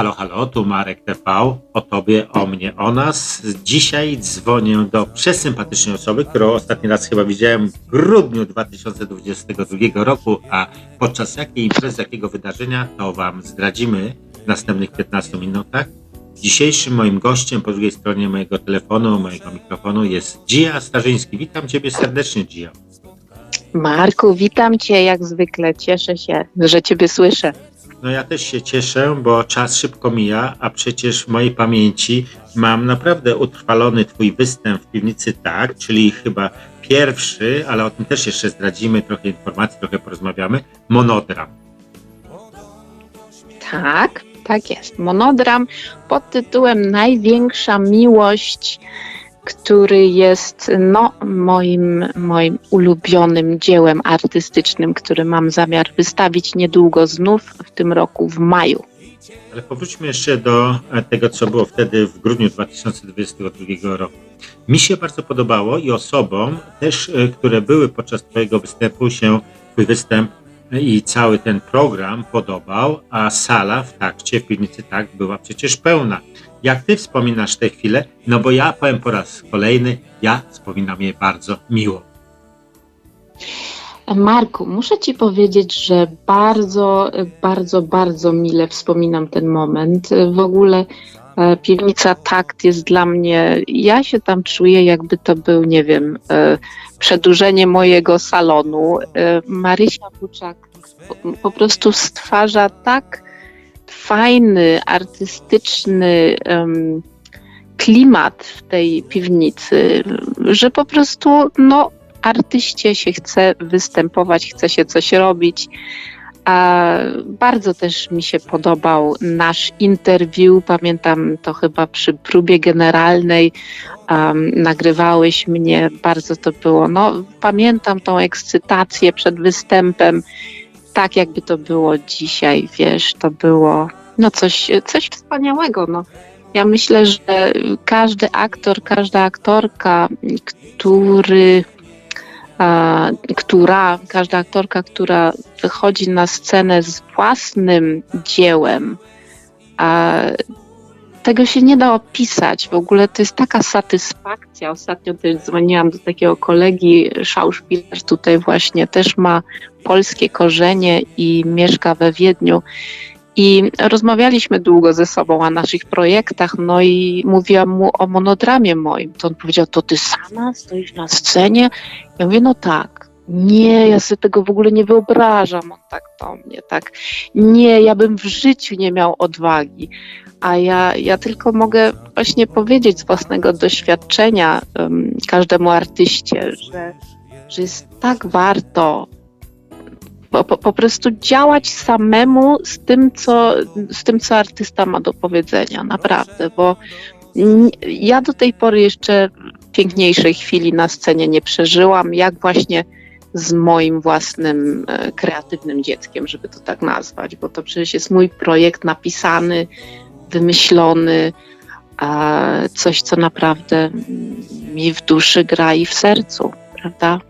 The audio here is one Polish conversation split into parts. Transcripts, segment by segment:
Halo, halo, tu Marek TV. O tobie, o mnie, o nas. Dzisiaj dzwonię do przesympatycznej osoby, którą ostatni raz chyba widziałem w grudniu 2022 roku, a podczas jakiej imprezy, jakiego wydarzenia, to wam zdradzimy w następnych 15 minutach. Dzisiejszym moim gościem po drugiej stronie mojego telefonu, mojego mikrofonu jest Dzia Starzyński. Witam ciebie serdecznie, Dzia. Marku, witam Cię jak zwykle. Cieszę się, że Ciebie słyszę. No ja też się cieszę, bo czas szybko mija, a przecież w mojej pamięci mam naprawdę utrwalony Twój występ w piwnicy tak, czyli chyba pierwszy, ale o tym też jeszcze zdradzimy trochę informacji, trochę porozmawiamy, monodram. Tak, tak jest. Monodram pod tytułem Największa miłość, który jest no, moim, moim ulubionym dziełem artystycznym, który mam zamiar wystawić niedługo znów w tym roku w maju. Ale powróćmy jeszcze do e, tego, co było wtedy w grudniu 2022 roku. Mi się bardzo podobało i osobom też, e, które były podczas Twojego występu się, Twój występ i cały ten program podobał, a sala w takcie, w piwnicy tak, była przecież pełna. Jak Ty wspominasz tę chwilę? No bo ja powiem po raz kolejny, ja wspominam je bardzo miło. Marku, muszę Ci powiedzieć, że bardzo, bardzo, bardzo mile wspominam ten moment. W ogóle e, piwnica Takt jest dla mnie, ja się tam czuję, jakby to był, nie wiem, e, przedłużenie mojego salonu. E, Marysia Buczak po prostu stwarza tak fajny, artystyczny em, klimat w tej piwnicy, że po prostu, no, artyście się chce występować, chce się coś robić. A bardzo też mi się podobał nasz interview. Pamiętam to chyba przy próbie generalnej. Um, nagrywałeś mnie, bardzo to było. No, pamiętam tą ekscytację przed występem, tak jakby to było dzisiaj, wiesz, to było no coś, coś wspaniałego. No. Ja myślę, że każdy aktor, każda aktorka, który a, która, każda aktorka, która wychodzi na scenę z własnym dziełem, a, tego się nie da opisać. W ogóle to jest taka satysfakcja. Ostatnio też dzwoniłam do takiego kolegi, szauszpiler tutaj właśnie też ma polskie korzenie i mieszka we Wiedniu. I rozmawialiśmy długo ze sobą o naszych projektach, no i mówiłam mu o monodramie moim. To on powiedział, to ty sama stoisz na scenie? Ja mówię, no tak. Nie, ja sobie tego w ogóle nie wyobrażam. On tak do mnie, tak. Nie, ja bym w życiu nie miał odwagi. A ja, ja tylko mogę właśnie powiedzieć z własnego doświadczenia um, każdemu artyście, że, że jest tak warto po, po, po prostu działać samemu z tym, co, z tym, co artysta ma do powiedzenia, naprawdę, bo ja do tej pory jeszcze piękniejszej chwili na scenie nie przeżyłam, jak właśnie z moim własnym e, kreatywnym dzieckiem, żeby to tak nazwać, bo to przecież jest mój projekt napisany, wymyślony, coś, co naprawdę mi w duszy gra i w sercu, prawda?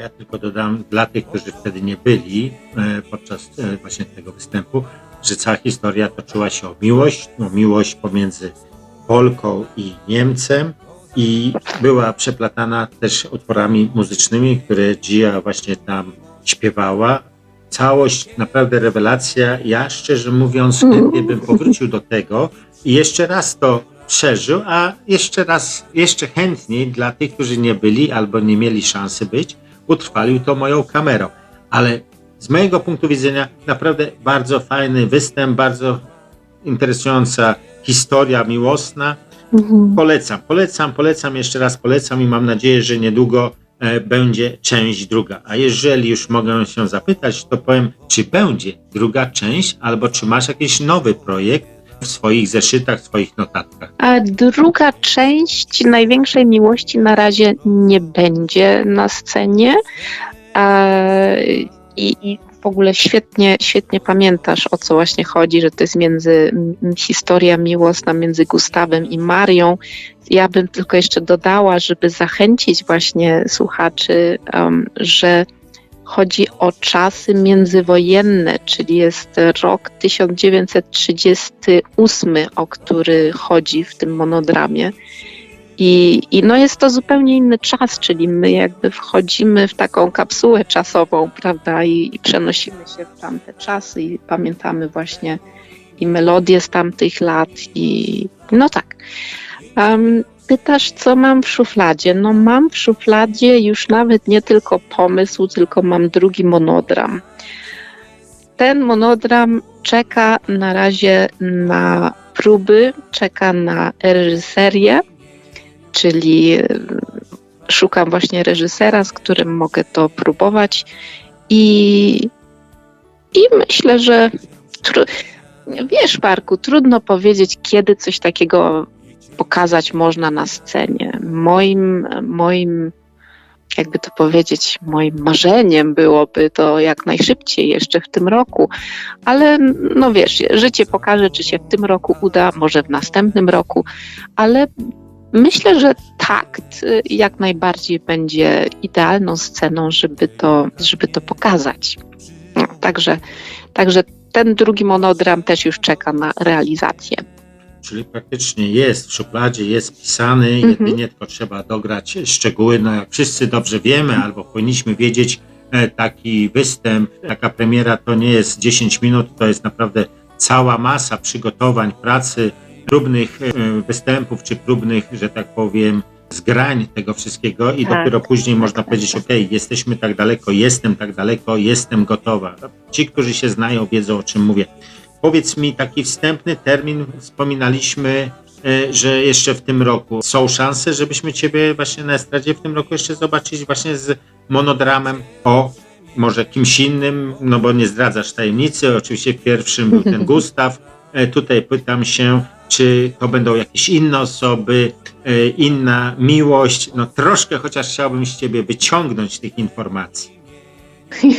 Ja tylko dodam dla tych, którzy wtedy nie byli e, podczas e, właśnie tego występu, że cała historia toczyła się o miłość, o miłość pomiędzy Polką i Niemcem i była przeplatana też utworami muzycznymi, które Gia właśnie tam śpiewała. Całość, naprawdę rewelacja. Ja szczerze mówiąc chętnie bym powrócił do tego i jeszcze raz to przeżył, a jeszcze raz, jeszcze chętniej dla tych, którzy nie byli albo nie mieli szansy być, utrwalił to moją kamerą. Ale z mojego punktu widzenia naprawdę bardzo fajny występ, bardzo interesująca historia miłosna. Mhm. Polecam, polecam, polecam, jeszcze raz polecam i mam nadzieję, że niedługo e, będzie część druga. A jeżeli już mogę się zapytać, to powiem, czy będzie druga część, albo czy masz jakiś nowy projekt w swoich zeszytach, w swoich notatkach? A druga część największej miłości na razie nie będzie na scenie. I, i w ogóle świetnie, świetnie pamiętasz, o co właśnie chodzi, że to jest między historia miłosna między Gustawem i Marią. Ja bym tylko jeszcze dodała, żeby zachęcić właśnie słuchaczy, um, że chodzi o czasy międzywojenne, czyli jest rok 1938, o który chodzi w tym monodramie. I, I no jest to zupełnie inny czas, czyli my jakby wchodzimy w taką kapsułę czasową, prawda, i, i przenosimy się w tamte czasy i pamiętamy właśnie i melodie z tamtych lat i no tak. Um, pytasz, co mam w szufladzie? No mam w szufladzie już nawet nie tylko pomysł, tylko mam drugi monodram. Ten monodram czeka na razie na próby, czeka na reżyserię, czyli e, szukam właśnie reżysera, z którym mogę to próbować i, i myślę, że wiesz, Parku, trudno powiedzieć, kiedy coś takiego pokazać można na scenie. Moim, moim, jakby to powiedzieć, moim marzeniem byłoby to jak najszybciej, jeszcze w tym roku, ale no wiesz, życie pokaże, czy się w tym roku uda, może w następnym roku, ale myślę, że takt y, jak najbardziej będzie idealną sceną, żeby to, żeby to pokazać. No, także, także ten drugi monodram też już czeka na realizację. Czyli praktycznie jest w szufladzie, jest pisany, Mhm. jedynie tylko trzeba dograć szczegóły. No jak wszyscy dobrze wiemy, albo powinniśmy wiedzieć, e, taki występ, taka premiera to nie jest 10 minut, to jest naprawdę cała masa przygotowań, pracy, próbnych e, występów, czy próbnych, że tak powiem, zgrań tego wszystkiego i Tak, dopiero później można powiedzieć, ok, jesteśmy tak daleko, jestem tak daleko, jestem gotowa. Ci, którzy się znają, wiedzą o czym mówię. Powiedz mi taki wstępny termin, wspominaliśmy, e, że jeszcze w tym roku są szanse, żebyśmy Ciebie właśnie na estradzie w tym roku jeszcze zobaczyć właśnie z monodramem o może kimś innym, no bo nie zdradzasz tajemnicy, oczywiście pierwszym był ten Gustaw. E, Tutaj pytam się, czy to będą jakieś inne osoby, e, inna miłość, no troszkę chociaż chciałbym z Ciebie wyciągnąć tych informacji.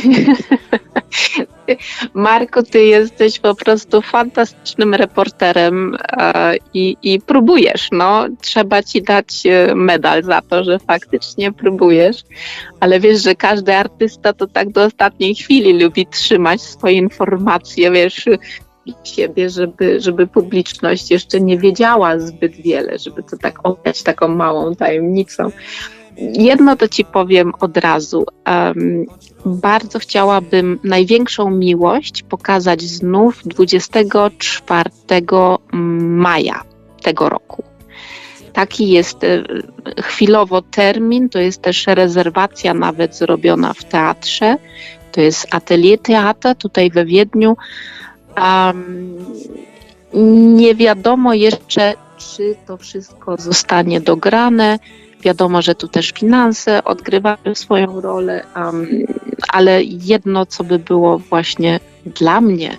Marku, ty jesteś po prostu fantastycznym reporterem e, i, i próbujesz. No, trzeba ci dać e, medal za to, że faktycznie próbujesz, ale wiesz, że każdy artysta to tak do ostatniej chwili lubi trzymać swoje informacje, wiesz, siebie, żeby, żeby publiczność jeszcze nie wiedziała zbyt wiele, żeby to tak oddać taką małą tajemnicą. Jedno to ci powiem od razu. Bardzo chciałabym największą miłość pokazać znów 24 maja tego roku. Taki jest e, chwilowo termin, to jest też rezerwacja nawet zrobiona w teatrze. To jest Atelier Teatr tutaj we Wiedniu. Em, nie wiadomo jeszcze, czy to wszystko zostanie dograne. Wiadomo, że tu też finanse odgrywają swoją rolę, um, ale jedno, co by było właśnie dla mnie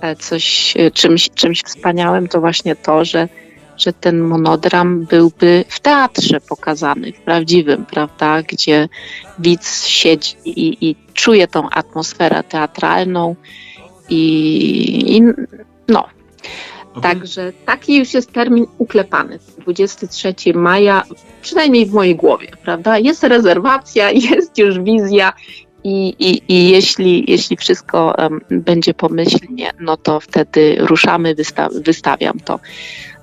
e, coś, e, czymś, czymś wspaniałym, to właśnie to, że, że ten monodram byłby w teatrze pokazany, w prawdziwym, prawda, gdzie widz siedzi i, i czuje tą atmosferę teatralną i, i no, Także taki już jest termin uklepany. 23 maja, przynajmniej w mojej głowie, prawda? Jest rezerwacja, jest już wizja i, i, i jeśli, jeśli wszystko em, będzie pomyślnie, no to wtedy ruszamy, wysta wystawiam to.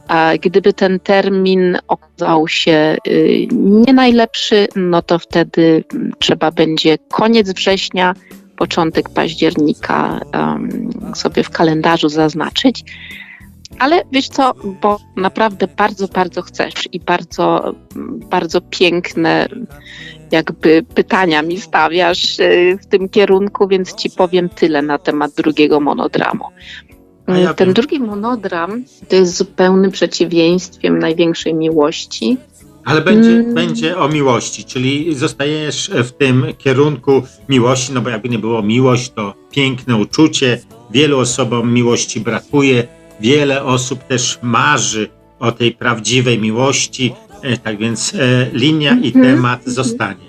A gdyby ten termin okazał się y, nie najlepszy, no to wtedy trzeba będzie koniec września, początek października em, sobie w kalendarzu zaznaczyć. Ale wiesz co, bo naprawdę bardzo, bardzo chcesz i bardzo, bardzo piękne jakby pytania mi stawiasz y, w tym kierunku, więc ci powiem tyle na temat drugiego monodramu. Ja Ten drugi monodram to jest zupełnym przeciwieństwiem największej miłości. Ale będzie, Mm. będzie o miłości, czyli zostajesz w tym kierunku miłości, no bo jakby nie było miłość, to piękne uczucie. Wielu osobom miłości brakuje, wiele osób też marzy o tej prawdziwej miłości, e, tak więc e, linia i Mhm. temat zostanie.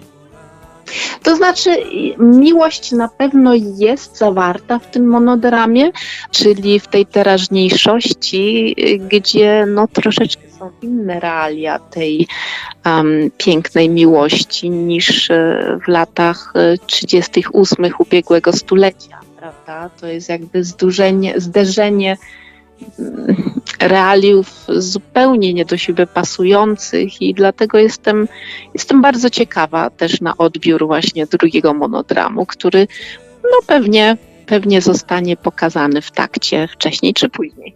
To znaczy, miłość na pewno jest zawarta w tym monodramie, czyli w tej teraźniejszości, y, gdzie no troszeczkę są inne realia tej, em, pięknej miłości niż e, w latach e, 38 ubiegłego stulecia, prawda? To jest jakby zderzenie realiów zupełnie nie do siebie pasujących i dlatego jestem, jestem bardzo ciekawa też na odbiór właśnie drugiego monodramu, który no pewnie, pewnie zostanie pokazany w takcie wcześniej czy później.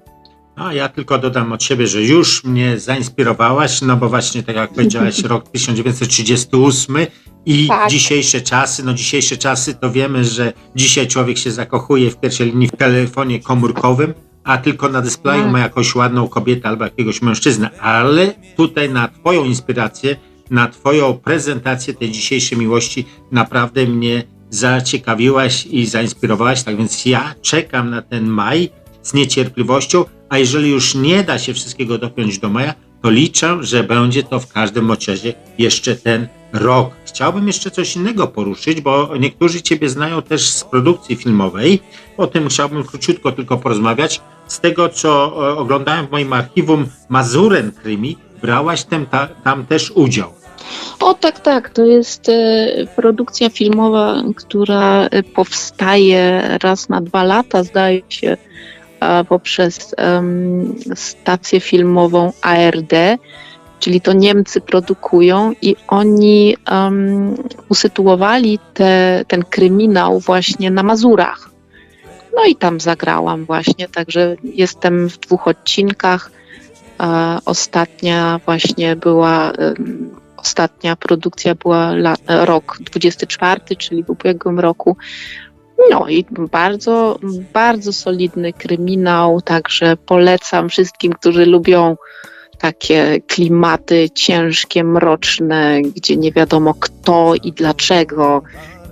A ja tylko dodam od siebie, że już mnie zainspirowałaś, no bo właśnie tak jak powiedziałaś, rok 1938 i Tak. dzisiejsze czasy, no dzisiejsze czasy to wiemy, że dzisiaj człowiek się zakochuje w pierwszej linii w telefonie komórkowym, a tylko na displeju Tak. ma jakąś ładną kobietę albo jakiegoś mężczyznę, ale tutaj na twoją inspirację, na twoją prezentację tej dzisiejszej miłości naprawdę mnie zaciekawiłaś i zainspirowałaś, tak więc ja czekam na ten maj z niecierpliwością, a jeżeli już nie da się wszystkiego dopiąć do maja, to liczę, że będzie to w każdym razie jeszcze ten rok. Chciałbym jeszcze coś innego poruszyć, bo niektórzy Ciebie znają też z produkcji filmowej. O tym chciałbym króciutko tylko porozmawiać. Z tego, co e, oglądałem w moim archiwum Mazuren Krymi, brałaś tam, ta, tam też udział. O tak, tak. To jest e, produkcja filmowa, która e, powstaje raz na dwa lata, zdaje się, poprzez em, stację filmową ARD, czyli to Niemcy produkują i oni em, usytuowali te, ten kryminał właśnie na Mazurach. No i tam zagrałam właśnie, także jestem w dwóch odcinkach. E, ostatnia właśnie była Ostatnia produkcja była la, rok 24, czyli w ubiegłym roku. No i bardzo, bardzo solidny kryminał, także polecam wszystkim, którzy lubią takie klimaty ciężkie, mroczne, gdzie nie wiadomo kto i dlaczego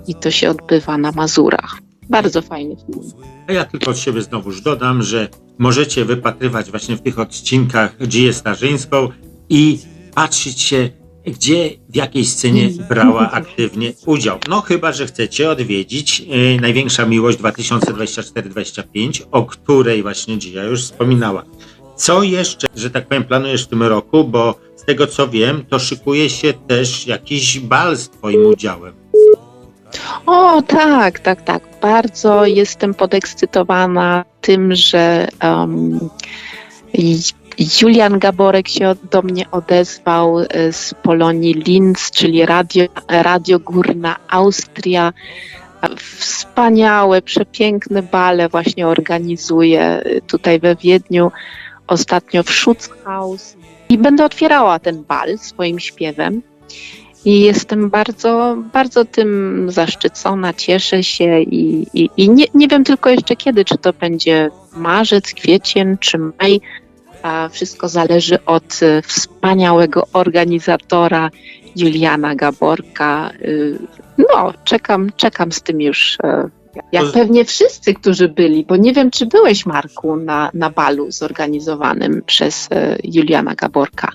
i to się odbywa na Mazurach. Bardzo fajny film. A ja tylko od siebie znowuż dodam, że możecie wypatrywać właśnie w tych odcinkach Dziję Starzyńską i patrzeć się, gdzie, w jakiej scenie brała aktywnie udział. No chyba, że chcecie odwiedzić e, Największa Miłość 2024-25, o której właśnie Dzieja już wspominała. Co jeszcze, że tak powiem, planujesz w tym roku, bo z tego co wiem, to szykuje się też jakiś bal z twoim udziałem. O, tak, tak, tak. Bardzo jestem podekscytowana tym, że um, Julian Gaborek się do mnie odezwał e, z Polonii Linz, czyli Radio, Radio Górna Austria. Wspaniałe, przepiękne bale właśnie organizuje e, tutaj we Wiedniu. Ostatnio w Schutzhaus. I będę otwierała ten bal swoim śpiewem. I jestem bardzo, bardzo tym zaszczycona, cieszę się i, i, i nie, nie wiem tylko jeszcze kiedy, czy to będzie marzec, kwiecień czy maj. A wszystko zależy od e, wspaniałego organizatora Juliana Gaborka. Y, No, czekam, czekam z tym już. e, Jak pewnie wszyscy, którzy byli, bo nie wiem, czy byłeś, Marku, na, na balu zorganizowanym przez Juliana Gaborka.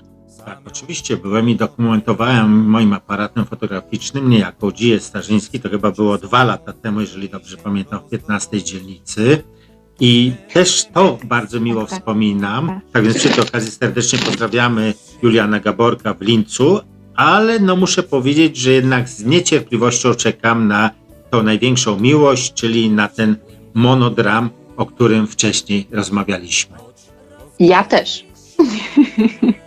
Tak, oczywiście byłem i dokumentowałem moim aparatem fotograficznym niejako Dzieje Starzyński, to chyba było dwa lata temu, jeżeli dobrze pamiętam, w 15 dzielnicy. I też to bardzo miło Tak, tak. wspominam. Tak. Tak więc przy tej okazji serdecznie pozdrawiamy Juliana Gaborka w Lincu, ale no muszę powiedzieć, że jednak z niecierpliwością czekam na tą największą miłość, czyli na ten monodram, o którym wcześniej rozmawialiśmy. Ja też.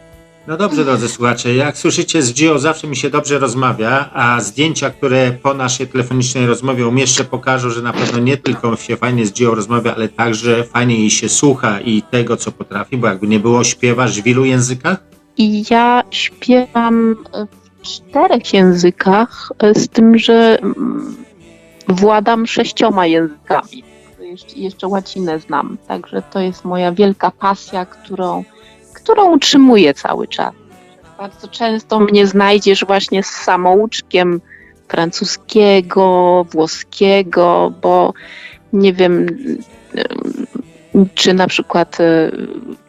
No dobrze, drodzy słuchacze, jak słyszycie, z Gio zawsze mi się dobrze rozmawia, a zdjęcia, które po naszej telefonicznej rozmowie umieszczę, pokażą, że na pewno nie tylko się fajnie z Gio rozmawia, ale także fajnie jej się słucha i tego, co potrafi, bo jakby nie było, śpiewasz w wielu językach? Ja śpiewam w czterech językach, z tym, że mm, władam sześcioma językami. Jeszcze łacinę znam, także to jest moja wielka pasja, którą, którą utrzymuję cały czas. Bardzo często mnie znajdziesz właśnie z samouczkiem francuskiego, włoskiego, bo nie wiem, em, czy na przykład e,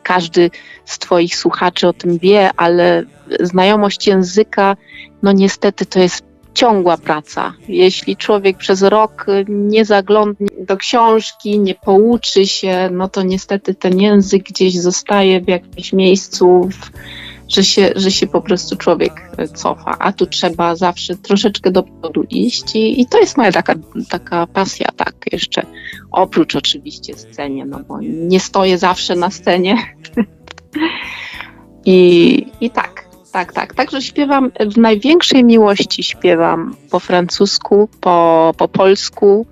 każdy z Twoich słuchaczy o tym wie, ale znajomość języka, no niestety to jest ciągła praca. Jeśli człowiek przez rok nie zaglądnie do książki, nie pouczy się, no to niestety ten język gdzieś zostaje w jakimś miejscu w że się, że się po prostu człowiek cofa, a tu trzeba zawsze troszeczkę do przodu iść i, i to jest moja taka, taka pasja, tak, jeszcze oprócz oczywiście scenie, no bo nie stoję zawsze na scenie. I, i tak, tak, tak, także śpiewam w największej miłości śpiewam po francusku, po, po polsku,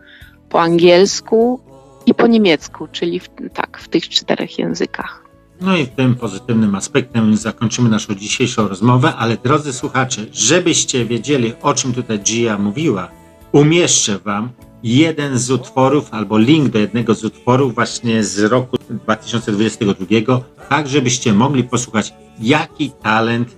po angielsku i po niemiecku, czyli w, tak, w tych czterech językach. No i tym pozytywnym aspektem zakończymy naszą dzisiejszą rozmowę, ale drodzy słuchacze, żebyście wiedzieli, o czym tutaj Gia mówiła, umieszczę Wam jeden z utworów albo link do jednego z utworów właśnie z roku 2022, tak żebyście mogli posłuchać, jaki talent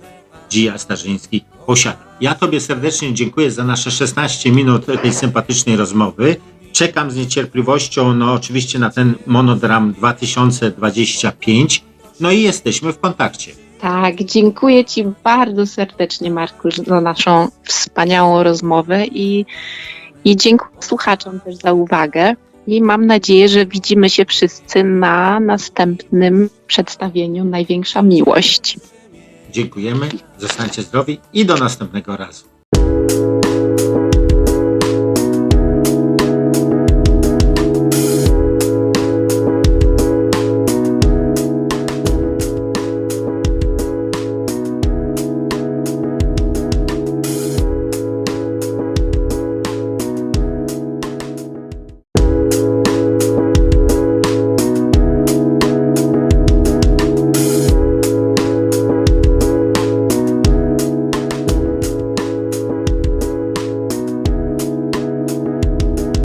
Gia Starzyński posiada. Ja Tobie serdecznie dziękuję za nasze 16 minut tej sympatycznej rozmowy. Czekam z niecierpliwością, no oczywiście na ten monodram 2025. No i jesteśmy w kontakcie. Tak, dziękuję Ci bardzo serdecznie, Marku, za naszą wspaniałą rozmowę i, i dziękuję słuchaczom też za uwagę. I mam nadzieję, że widzimy się wszyscy na następnym przedstawieniu Największa Miłość. Dziękujemy, zostańcie zdrowi i do następnego razu.